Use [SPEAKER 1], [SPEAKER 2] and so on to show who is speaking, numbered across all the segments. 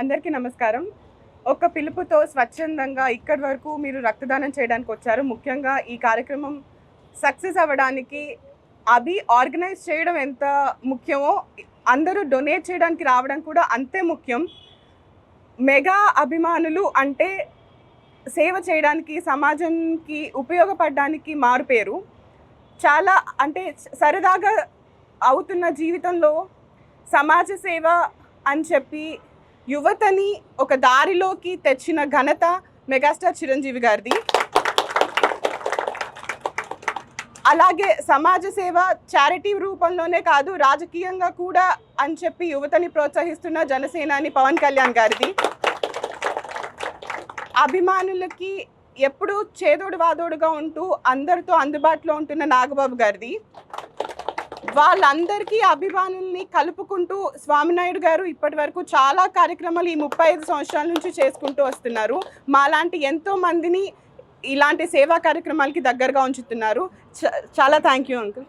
[SPEAKER 1] అందరికీ నమస్కారం. ఒక పిలుపుతో స్వచ్ఛందంగా ఇక్కడి వరకు మీరు రక్తదానం చేయడానికి వచ్చారు. ముఖ్యంగా ఈ కార్యక్రమం సక్సెస్ అవ్వడానికి అవి ఆర్గనైజ్ చేయడం ఎంత ముఖ్యమో అందరూ డొనేట్ చేయడానికి రావడం కూడా అంతే ముఖ్యం. మెగా అభిమానులు అంటే సేవ చేయడానికి సమాజంకి ఉపయోగపడడానికి మారుపేరు. చాలా అంటే సరదాగా అవుతున్న జీవితంలో సమాజ సేవ అని చెప్పి యువతని ఒక దారిలోకి తెచ్చిన ఘనత మెగాస్టార్ చిరంజీవి గారిది. అలాగే సమాజ సేవ చారిటీ రూపంలోనే కాదు రాజకీయంగా కూడా అని చెప్పి యువతని ప్రోత్సహిస్తున్న జనసేనాని పవన్ కళ్యాణ్ గారిది. అభిమానులకి ఎప్పుడూ చేదోడు వాదోడుగా ఉంటూ అందరితో అందుబాటులో ఉంటున్న నాగబాబు గారిది. వాళ్ళందరికీ అభిమానుల్ని కలుపుకుంటూ స్వామినాయుడు గారు ఇప్పటి వరకు చాలా కార్యక్రమాలు ఈ ముప్పై ఐదు సంవత్సరాల నుంచి చేసుకుంటూ వస్తున్నారు. మాలాంటి ఎంతో మందిని ఇలాంటి సేవా కార్యక్రమాలకి దగ్గరగా ఉంచుతున్నారు. చ- చాలా thank you uncle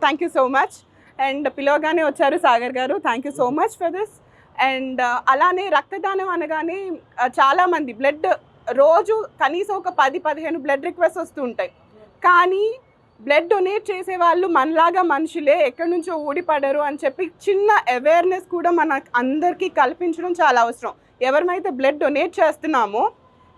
[SPEAKER 1] thank you so much and పిలవగానే వచ్చారు సాగర్ గారు. Thank you so much for this and అలానే రక్తదానం అనగానే uh, చాలామంది బ్లడ్ రోజు కనీసం ఒక పది పదిహేను బ్లడ్ రిక్వెస్ట్ వస్తూ ఉంటాయి. కానీ బ్లడ్ డొనేట్ చేసే వాళ్ళు మనలాగా మనుషులే ఎక్కడి నుంచో ఊడిపడరు అని చెప్పి చిన్న అవేర్నెస్ కూడా మన అందరికీ కల్పించడం చాలా అవసరం. ఎవరమైతే బ్లడ్ డొనేట్ చేస్తున్నామో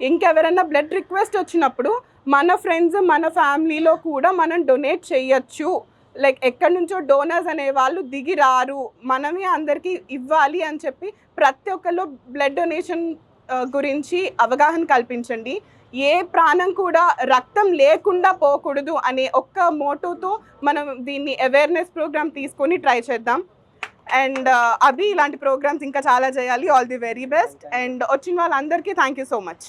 [SPEAKER 1] ఇంకెవరైనా బ్లడ్ రిక్వెస్ట్ వచ్చినప్పుడు మన ఫ్రెండ్స్ మన ఫ్యామిలీలో కూడా మనం డొనేట్ చేయొచ్చు. లైక్ ఎక్కడి నుంచో డోనర్స్ అనే వాళ్ళు దిగి రారు. మనమే అందరికీ ఇవ్వాలి అని చెప్పి ప్రతి ఒక్కళ్ళు బ్లడ్ డొనేషన్ గురించి అవగాహన కల్పించండి. ఏ ప్రాణం కూడా రక్తం లేకుండా పోకూడదు అనే ఒక్క మోటోతో మనం దీన్ని అవేర్నెస్ ప్రోగ్రామ్ తీసుకొని ట్రై చేద్దాం. అండ్ అవి ఇలాంటి ప్రోగ్రామ్స్ ఇంకా చాలా చేయాలి. All the very best and వచ్చిన వాళ్ళందరికీ థ్యాంక్ యూ సో మచ్